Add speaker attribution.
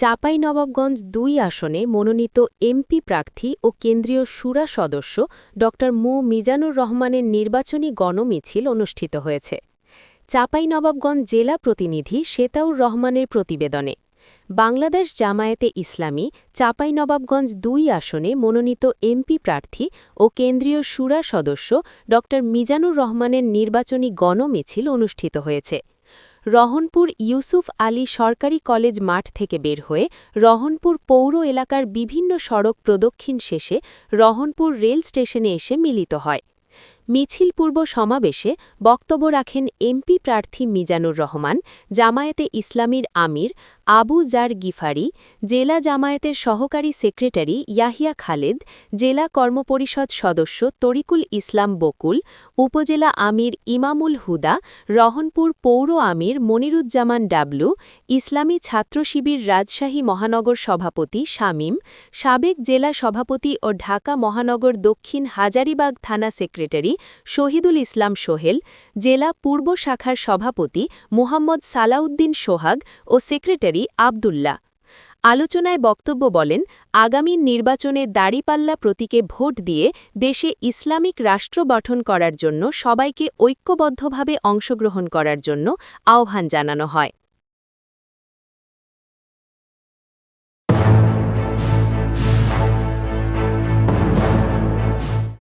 Speaker 1: চাঁপাইনবাবগঞ্জ দুই আসনে মনোনীত এমপি প্রার্থী ও কেন্দ্রীয় সুরা সদস্য ড. মু. মিজানুর রহমানের নির্বাচনী গণমিছিল অনুষ্ঠিত হয়েছে। চাঁপাইনবাবগঞ্জ জেলা প্রতিনিধি শেতাউর রহমানের প্রতিবেদনে, বাংলাদেশ জামায়াতে ইসলামী চাঁপাইনবাবগঞ্জ দুই আসনে মনোনীত এমপি প্রার্থী ও কেন্দ্রীয় সুরা সদস্য ড. মিজানুর রহমানের নির্বাচনী গণমিছিল অনুষ্ঠিত হয়েছে। রহনপুর ইউসুফ আলী সরকারি কলেজ মাঠ থেকে বের হয়ে রহনপুর পৌর এলাকার বিভিন্ন সড়ক প্রদক্ষিণ শেষে রহনপুর রেল স্টেশনে এসে মিলিত হয়। মিছিল পূর্ব সমাবেশে বক্তব্য রাখেন এমপি প্রার্থী মিজানুর রহমান, জামায়াতে ইসলামীর আমির আবু জার গিফারি, জেলা জামায়াতের সহকারী সেক্রেটারি ইয়াহিয়া খালেদ, জেলা কর্মপরিষদ সদস্য তরিকুল ইসলাম বকুল, উপজেলা আমির ইমামুল হুদা, রহনপুর পৌর আমির মনিরুজ্জামান ডাবলু, ইসলামী ছাত্র শিবির রাজশাহী মহানগর সভাপতি শামীম, সাবেক জেলা সভাপতি ও ঢাকা মহানগর দক্ষিণ হাজারিবাগ থানা সেক্রেটারি শহীদুল ইসলাম সোহেল, জেলা পূর্ব শাখার সভাপতি মোহাম্মদ সালাউদ্দিন সোহাগ ও সেক্রেটারি আবদুল্লাহ। আলোচনায় বক্তব্য বলেন, আগামী নির্বাচনে দাড়িপাল্লা প্রতীকে ভোট দিয়ে দেশে ইসলামিক রাষ্ট্র গঠন করার জন্য সবাইকে ঐক্যবদ্ধভাবে অংশগ্রহণ করার জন্য আহ্বান জানানো হয়।